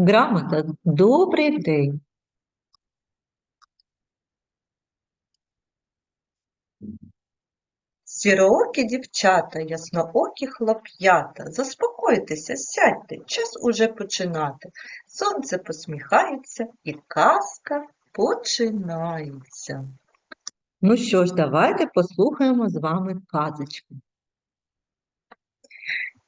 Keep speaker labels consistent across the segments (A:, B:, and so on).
A: Грамота. Добрий день.
B: Сіроокі дівчата, ясноокі хлоп'ята, заспокойтеся, сядьте, час уже починати. Сонце посміхається і казка починається.
A: Ну що ж, давайте послухаємо з вами казочку.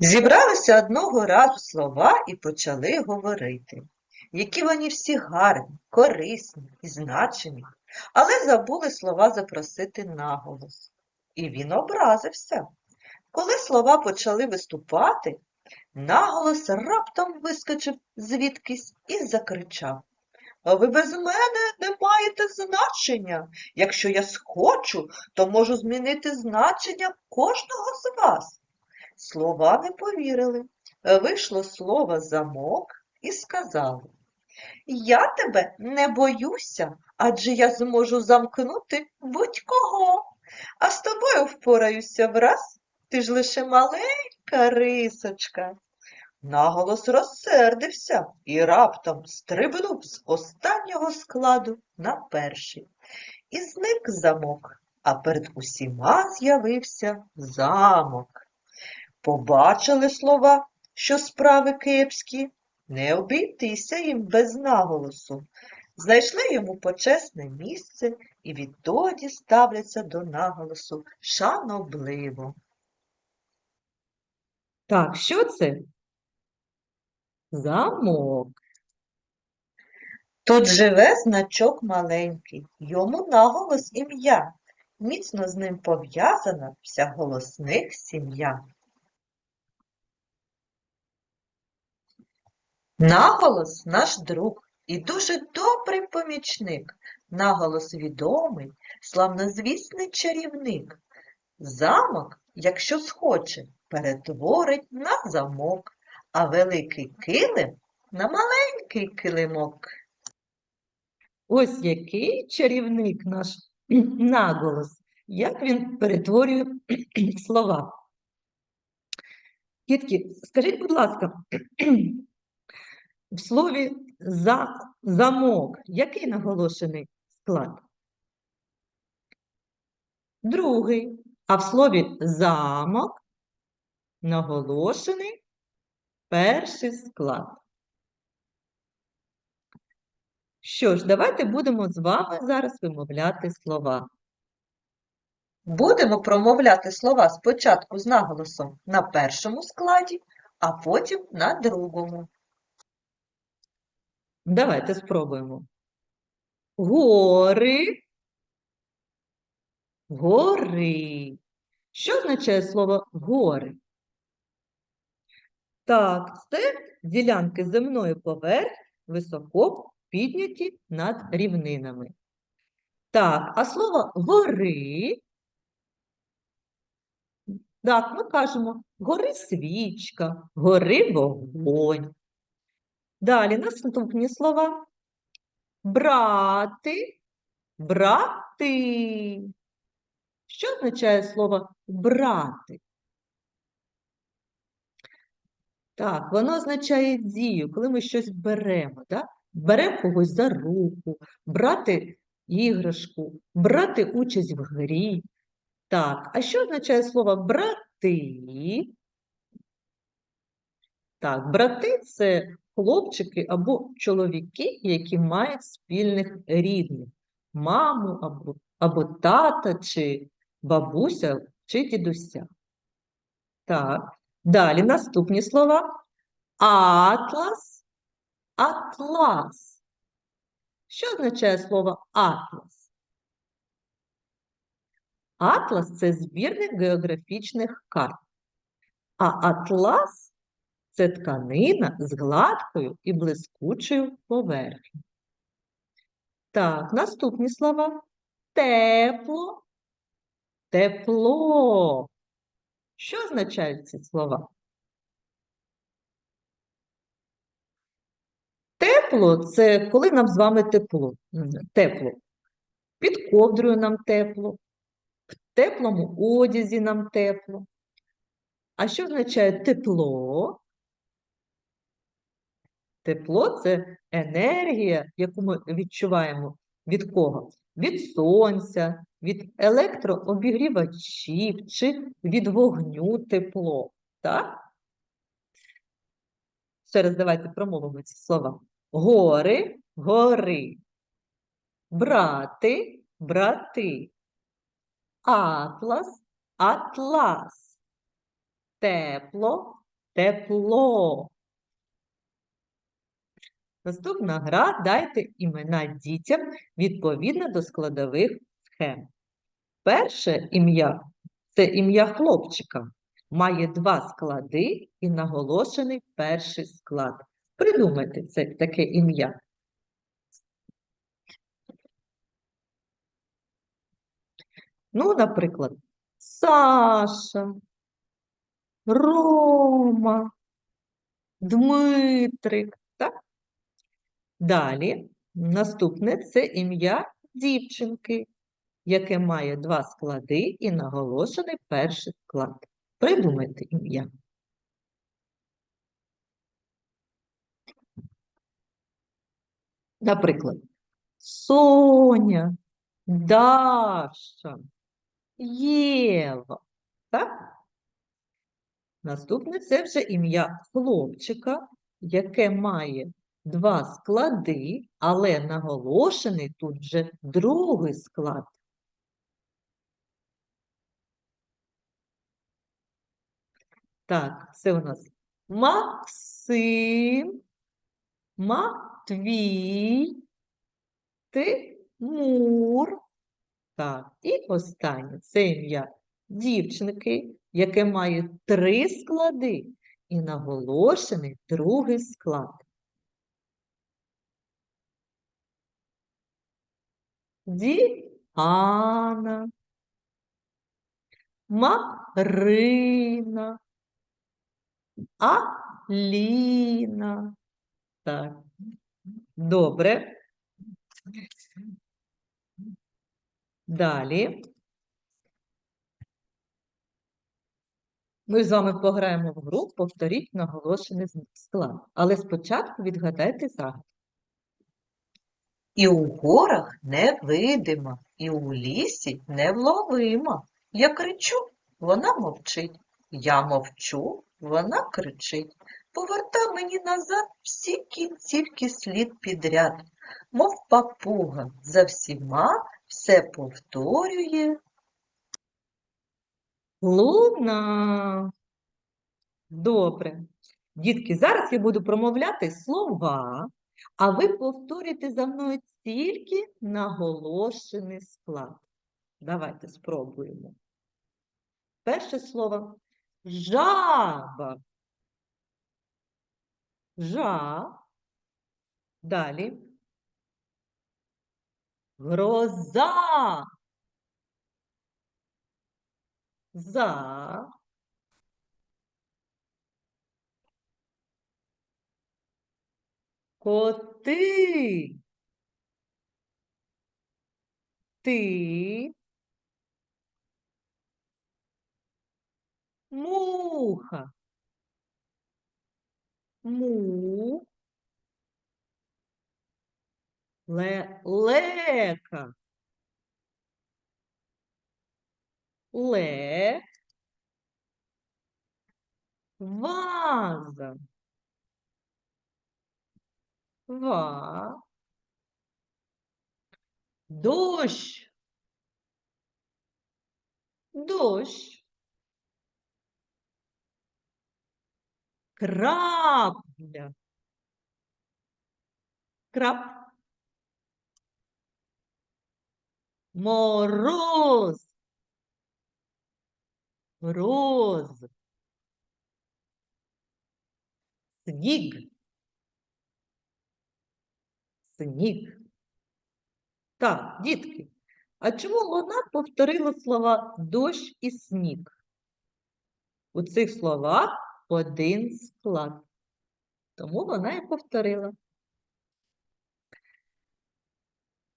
B: Зібралися одного разу слова і почали говорити, які вони всі гарні, корисні і значені, але забули слова запросити наголос. І він образився. Коли слова почали виступати, наголос раптом вискочив звідкись і закричав. А ви без мене не маєте значення. Якщо я схочу, то можу змінити значення кожного з вас. Слова не повірили. Вийшло слово замок і сказали. Я тебе не боюся, адже я зможу замкнути будь-кого. А з тобою впораюся враз, ти ж лише маленька рисочка. Наголос розсердився і раптом стрибнув з останнього складу на перший. І зник замок, а перед усіма з'явився замок. Побачили слова, що справи кепські, не обійтися їм без наголосу. Знайшли йому почесне місце і відтоді ставляться до наголосу шанобливо.
A: Так, що це? Замок.
B: Тут живе значок маленький, йому наголос ім'я. Міцно з ним пов'язана вся голосних сім'я. Наголос наш друг і дуже добрий помічник. Наголос відомий, славнозвісний чарівник. Замок, якщо схоче, перетворить на замок, а великий килим на маленький килимок.
A: Ось який чарівник наш наголос. Як він перетворює слова. Дітки, скажіть, будь ласка, в слові за, замок, який наголошений склад? Другий. А в слові замок наголошений перший склад. Що ж, давайте будемо з вами зараз вимовляти слова.
B: Будемо промовляти слова спочатку з наголосом на першому складі, а потім на другому.
A: Давайте спробуємо. Гори. Гори. Що означає слово гори? Так, це ділянки земної поверхні високо підняті над рівнинами. Так, а слово гори. Так, ми кажемо гори свічка, гори вогонь. Далі наступні слова. Брати, брати. Що означає слово брати? Так, воно означає дію, коли ми щось беремо. Да? Беремо когось за руку, брати іграшку, брати участь в грі. Так, а що означає слово брати? Так, брати це хлопчики або чоловіки, які мають спільних рідних, маму або, або тата, чи бабуся, чи дідуся. Так, далі наступні слова. Атлас, атлас. Що означає слово атлас? Атлас це збірник географічних карт, а атлас це тканина з гладкою і блискучою поверхнею. Так, наступні слова. Тепло, тепло. Що означають ці слова? Тепло це коли нам з вами тепло. Тепло. Під ковдрою нам тепло, в теплому одязі нам тепло. А що означає тепло? Тепло це енергія, яку ми відчуваємо від кого? Від сонця, від електрообігрівачів чи від вогню тепло. Так? Ще раз давайте промовимо ці слова. Гори, гори. Брати, брати. Атлас, атлас. Тепло, тепло. Наступна гра дайте імена дітям відповідно до складових схем. Перше ім'я це ім'я хлопчика. Має два склади і наголошений перший склад. Придумайте це таке ім'я. Ну, наприклад, Саша, Рома, Дмитрик. Далі, наступне це ім'я дівчинки, яке має два склади і наголошений перший склад. Придумайте ім'я. Наприклад, Соня, Даша, Єва. Так? Наступне це вже ім'я хлопчика, яке має два склади, але наголошений тут вже другий склад. Так, це у нас Максим, Матвій, Тимур. Так, і останнє це ім'я дівчинки, яке має три склади і наголошений другий склад. Діана, Марина, Аліна. Так, добре. Далі. Ми з вами пограємо в гру, повторіть наголошений склад. Але спочатку відгадайте загадку.
B: І у горах невидима, і у лісі невловима. Я кричу, вона мовчить. Я мовчу, вона кричить. Поверта мені назад всі кінцівки слід підряд, мов папуга за всіма все повторює.
A: Луна. Добре. Дітки, зараз я буду промовляти слова, а ви повторюйте за мною тільки наголошений склад. Давайте спробуємо. Перше слово жаба. Жа. Далі. Гроза. За. Коти. Ти. Муха. Му. Ле, лека. Ле. Ваза. Ва. Дощ. Дощ. Крапля. Крап. Мороз. Роз. Сніг. Сніг. Так, дітки, а чому вона повторила слова дощ і сніг? У цих словах один склад. Тому вона і повторила.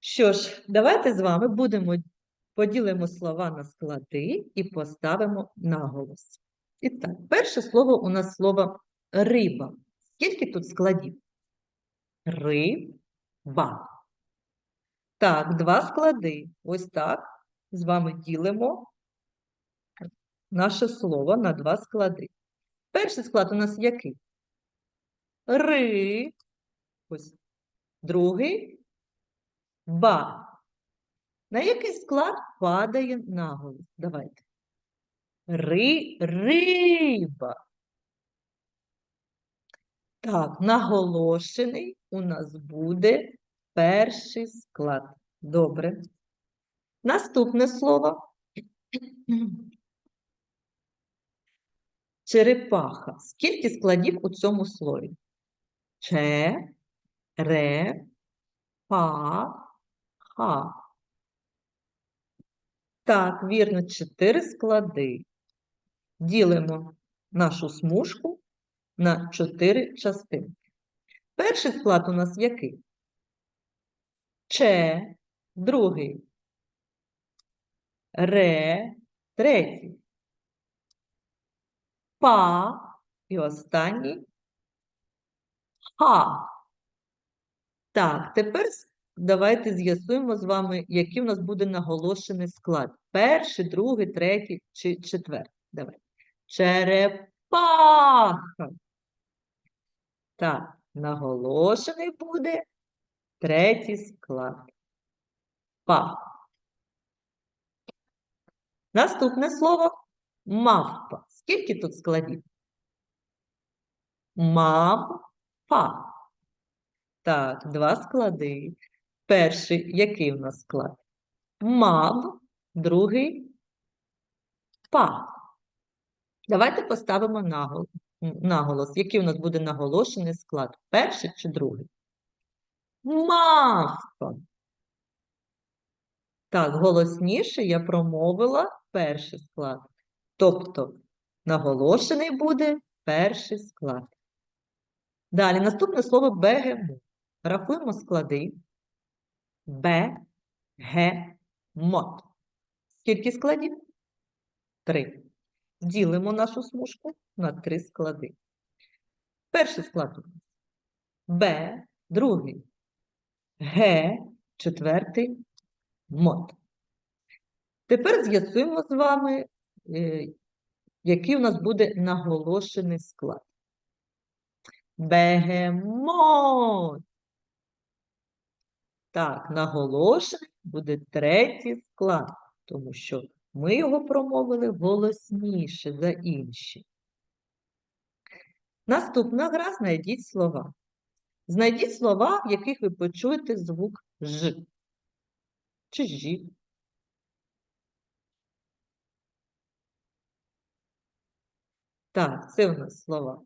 A: Що ж, давайте з вами будемо поділимо слова на склади і поставимо наголос. І так, перше слово у нас слово риба. Скільки тут складів? Риба. Так, два склади. Ось так. З вами ділимо наше слово на два склади. Перший склад у нас який? Ри. Ось. Другий ба. На який склад падає наголос? Давайте. Ри, риба. Так, наголошений у нас буде перший склад. Добре. Наступне слово. Черепаха. Скільки складів у цьому слові? Че, ре, па, ха. Так, вірно, чотири склади. Ділимо нашу смужку на чотири частини. Перший склад у нас який? Че, другий. Ре, третій. Па і останній ха. Так, тепер давайте з'ясуємо з вами, який у нас буде наголошений склад. Перший, другий, третій чи четвертий. Давай. Черепаха. Так, наголошений буде третій склад. Па. Наступне слово мавпа. Скільки тут складів? Мавпа. Так, два склади. Перший, який у нас склад? Мав, другий па. Давайте поставимо наголос, наголос. Який у нас буде наголошений склад? Перший чи другий? Мавпа. Так, голосніше я промовила перший склад. Тобто наголошений буде перший склад. Далі, наступне слово бегемот. Рахуємо склади. Б, Г, мот. Скільки складів? Три. Ділимо нашу смужку на три склади. Перший склад у нас Б, другий Г, четвертий мот. Тепер з'ясуємо з вами, е, який у нас буде наголошений склад. Бегемот. Так, наголошений буде третій склад, тому що ми його промовили голосніше за інші. Наступна гра знайдіть слова. Знайдіть слова, в яких ви почуєте звук Ж. Чи жі. Так, це у нас слова.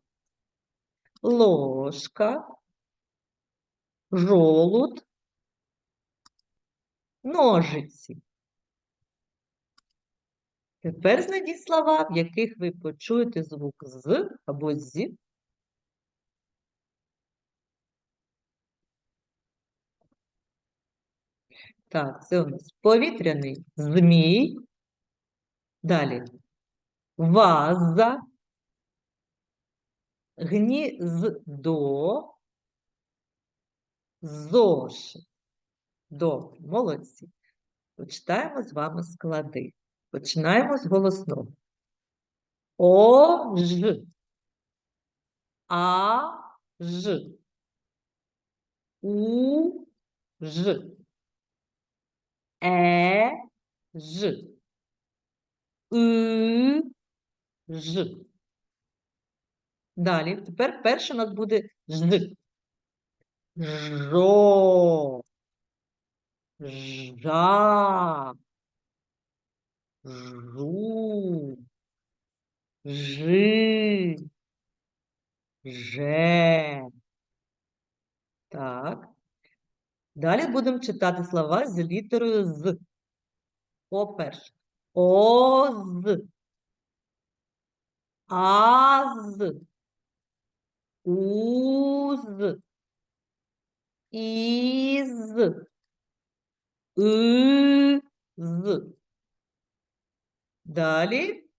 A: Ложка, жолуд, ножиці. Тепер знайдіть слова, в яких ви почуєте звук з або зі. Так, це у нас повітряний змій. Далі ваза, гніздо, зошит. Добре, молодці. Почитаємо з вами склади. Починаємо з голосного. О, Ж. А, Ж. У, Ж. Е, Ж. И, Ж. Далі. Тепер перше у нас буде Ж. Жо. Жа. Жу. Жи. Же. Так. Далі будемо читати слова з літерою з. О перше. Оз. Аз. Уз. Із. Из. Далі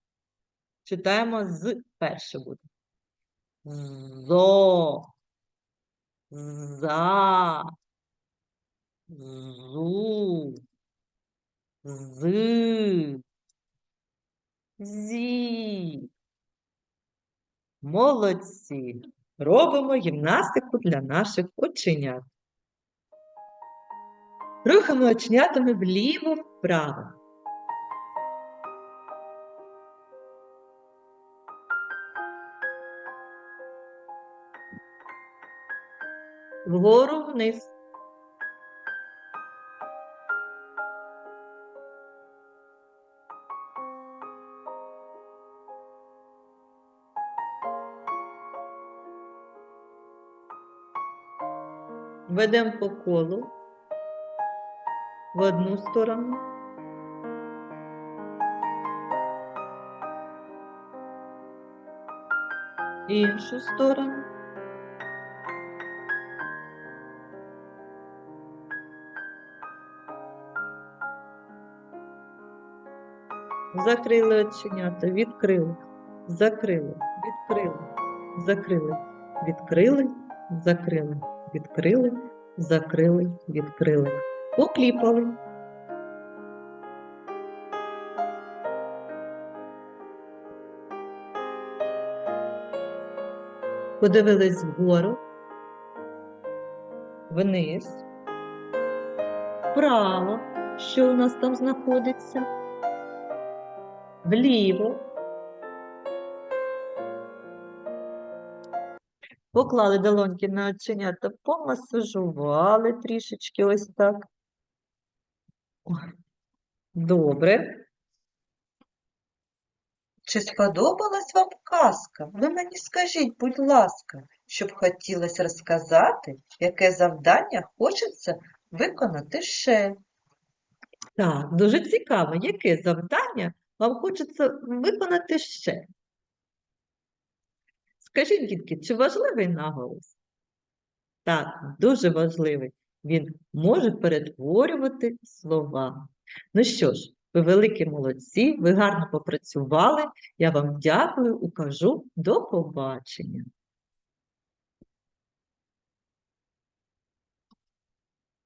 A: читаємо з перше буде. Зо. за, зу, з, зі. Молодці. Робимо гімнастику для наших оченят. Рухаємо оченятами вліво-вправо. Вгору вниз. Ведемо по колу в одну сторону. Іншу сторону. Закрили оченята, відкрили, закрили, відкрили, закрили, відкрили, закрили, відкрили, закрили, відкрили. Покліпали. Подивились вгору, вниз, вправо, що у нас там знаходиться, вліво. Поклали долоньки на оченята, помасажували трішечки ось так. Добре.
B: Чи сподобалась вам казка? Ви мені скажіть, будь ласка, щоб хотілося розказати, яке завдання хочеться виконати ще.
A: Так, дуже цікаво, яке завдання вам хочеться виконати ще? Скажіть, дітки, чи важливий наголос? Так, дуже важливий. Він може перетворювати слова. Ну що ж, ви великі молодці, ви гарно попрацювали. Я вам дякую, укажу до побачення.